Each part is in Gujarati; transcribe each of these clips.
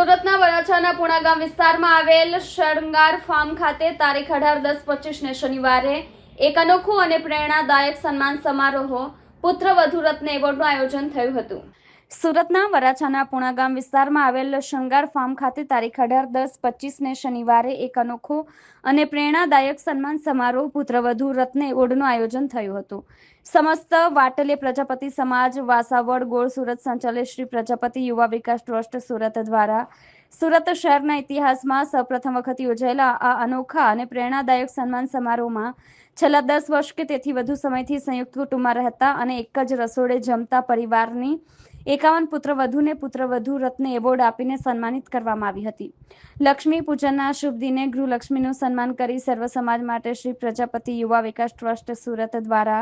સુરતના વરાછાના પુણા ગામ વિસ્તારમાં આવેલ શણગાર ફાર્મ ખાતે તારીખ અઢાર દસ પચીસને શનિવારે એક અનોખું અને પ્રેરણાદાયક સન્માન સમારોહ પુત્ર વધુ રત્ન એવોર્ડનું આયોજન થયું હતું. સુરતના વરાછાના પુણા ગામ વિસ્તારમાં આવેલ શણગાર ફાર્મ ખાતે તારીખ અઢાર, દસ, પચીસને શનિવારે એક અનોખો અને પ્રેરણાદાયક સન્માન સમારોહ પુત્રવધુ રત્ને એવોર્ડનું આયોજન થયું હતું. સમસ્ત વાટલે પ્રજાપતિ સમાજ, વાસાવડ, ગોળ સુરત સંચાલિત શ્રી પ્રજાપતિ યુવા વિકાસ ટ્રસ્ટ સુરત દ્વારા સુરત શહેરના ઇતિહાસમાં સૌપ્રથમ વખત યોજાયેલા આ અનોખા અને પ્રેરણાદાયક સન્માન સમારોહમાં છેલ્લા દસ વર્ષ કે તેથી વધુ સમયથી સંયુક્ત કુટુંબમાં રહેતા અને એક જ રસોડે જમતા પરિવારની એકાવન પુત્રવધુને પુત્રવધુ રત્ન એવોર્ડ આપીને સન્માનિત કરવામાં આવી હતી. લક્ષ્મી પૂજનના શુભ દિને ગૃહલક્ષ્મીનું સન્માન કરી સર્વ સમાજ માટે શ્રી પ્રજાપતિ યુવા વિકાસ ટ્રસ્ટ સુરત દ્વારા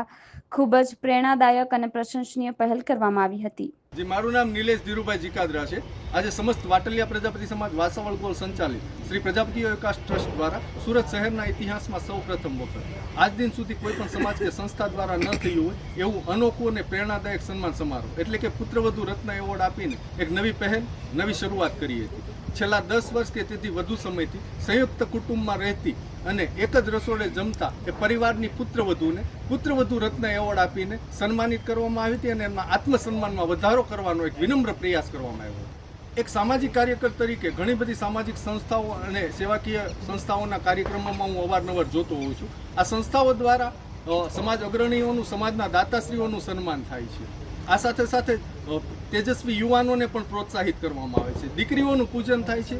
ખૂબ જ પ્રેરણાદાયક અને પ્રશંસનીય પહેલ કરવામાં આવી હતી. જી મારું નામ નિલેશ ધીરુભાઈ જીકાદરા છે. આજે સમસ્ત વાટલિયા પ્રજાપતિ સમાજ વાસાવળ ગોળ સંચાલિત શ્રી પ્રજાપતિ વિકાસ ટ્રસ્ટ દ્વારા સુરત શહેરના ઇતિહાસમાં સૌ પ્રથમ વખત. આજ દિન સુધી કોઈ પણ સમાજ કે સંસ્થા દ્વારા ન થયું હોય એવું અનોખું અને પ્રેરણાદાયક સન્માન સમારોહ, એટલે કે પુત્રવધુ રત્ન એવોર્ડ આપીને એક નવી પહેલ, નવી શરૂઆત કરી હતી છેલ્લા દસ વર્ષ કે તેથી વધુ સમયથી સંયુક્ત કુટુંબમાં રહેતી અને એક જ રસોડે જમતા એ પરિવારની પુત્રવધુને, પુત્રવધુ રત્ન એવોર્ડ આપીને સન્માનિત કરવામાં આવી હતી અને એમના આત્મસન્માનમાં વધારો કરવાનો એક વિનમ્ર પ્રયાસ કરવામાં આવ્યો એક સામાજિક કાર્યકર તરીકે ઘણી બધી સામાજિક સંસ્થાઓ અને સેવાકીય સંસ્થાઓના કાર્યક્રમોમાં હું અવારનવાર જોતો હોઉં છું. આ સંસ્થાઓ દ્વારા સમાજ અગ્રણીઓનું, સમાજના દાતાશ્રીઓનું સન્માન થાય છે. આ સાથે સાથે તેજસ્વી યુવાનોને પણ પ્રોત્સાહિત કરવામાં આવે છે. દીકરીઓનું પૂજન થાય છે.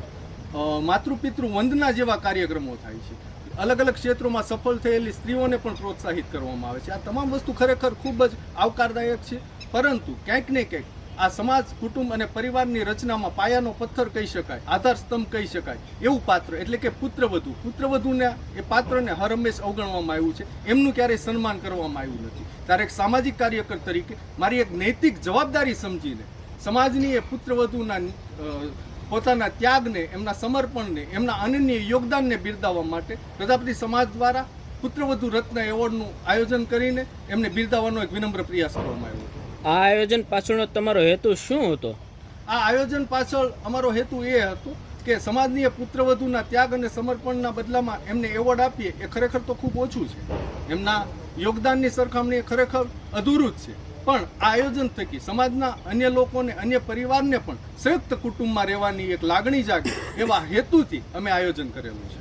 માતૃપિતૃ વંદના જેવા કાર્યક્રમો થાય છે. અલગ અલગ ક્ષેત્રોમાં સફળ થયેલી સ્ત્રીઓને પણ પ્રોત્સાહિત કરવામાં આવે છે. આ તમામ વસ્તુ ખરેખર ખૂબ જ આવકારદાયક છે. પરંતુ ક્યાંક ને ક્યાંક આ સમાજ, કુટુંબ અને પરિવારની રચનામાં પાયાનો પથ્થર કહી શકાય આધાર સ્તંભ કહી શકાય એવું પાત્ર, એટલે કે પુત્રવધુ. પુત્રવધુને એ પાત્રને હર હંમેશ અવગણવામાં આવ્યું છે. એમનું ક્યારેય સન્માન કરવામાં આવ્યું નથી. ત્યારે એક સામાજિક કાર્યકર તરીકે મારી એક નૈતિક જવાબદારી સમજીને સમાજની એ પુત્રવધુના પોતાના ત્યાગને એમના સમર્પણને એમના અનન્ય યોગદાનને બિરદાવવા માટે પ્રજાપતિ સમાજ દ્વારા પુત્રવધુ રત્ન એવોર્ડનું આયોજન કરીને એમને બિરદાવવાનો એક વિનમ્ર પ્રયાસ કરવામાં આવ્યો હતો. આ આયોજન પાછળનો તમારો હેતુ શું હતો? આ આયોજન પાછળ અમારો હેતુ એ હતો કે સમાજની પુત્રવધુના ત્યાગ અને સમર્પણના બદલામાં એમને એવોર્ડ આપીએ એ ખરેખર તો ખૂબ ઓછું છે. એમના યોગદાનની સરખામણી ખરેખર અધૂરું જ છે. પણ આ આયોજન થકી સમાજના અન્ય લોકોને, અન્ય પરિવારને પણ સંયુક્ત કુટુંબમાં રહેવાની એક લાગણી જાગે એવા હેતુથી અમે આયોજન કરેલું છે.